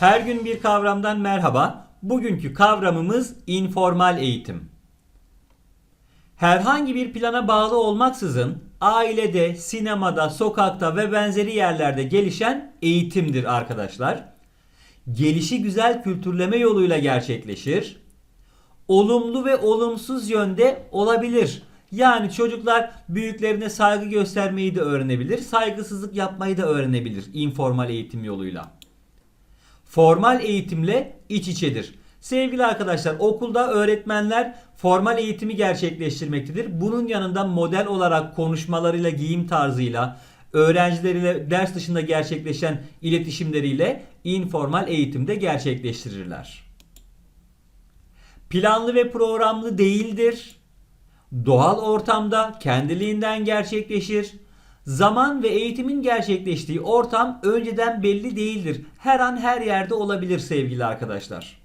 Her gün bir kavramdan merhaba. Bugünkü kavramımız informal eğitim. Herhangi bir plana bağlı olmaksızın ailede, sinemada, sokakta ve benzeri yerlerde gelişen eğitimdir arkadaşlar. Gelişi güzel kültürleme yoluyla gerçekleşir. Olumlu ve olumsuz yönde olabilir. Yani çocuklar büyüklerine saygı göstermeyi de öğrenebilir, saygısızlık yapmayı da öğrenebilir informal eğitim yoluyla formal eğitimle iç içedir. Sevgili arkadaşlar okulda öğretmenler formal eğitimi gerçekleştirmektedir. Bunun yanında model olarak konuşmalarıyla, giyim tarzıyla, öğrencileriyle ders dışında gerçekleşen iletişimleriyle informal eğitimde gerçekleştirirler. Planlı ve programlı değildir. Doğal ortamda kendiliğinden gerçekleşir. Zaman ve eğitimin gerçekleştiği ortam önceden belli değildir. Her an her yerde olabilir sevgili arkadaşlar.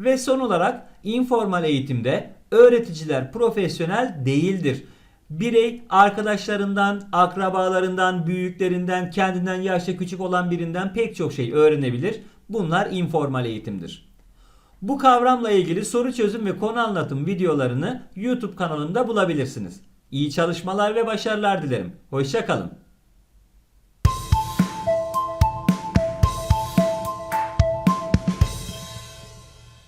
Ve son olarak informal eğitimde öğreticiler profesyonel değildir. Birey arkadaşlarından, akrabalarından, büyüklerinden, kendinden yaşça küçük olan birinden pek çok şey öğrenebilir. Bunlar informal eğitimdir. Bu kavramla ilgili soru çözüm ve konu anlatım videolarını YouTube kanalımda bulabilirsiniz. İyi çalışmalar ve başarılar dilerim. Hoşçakalın.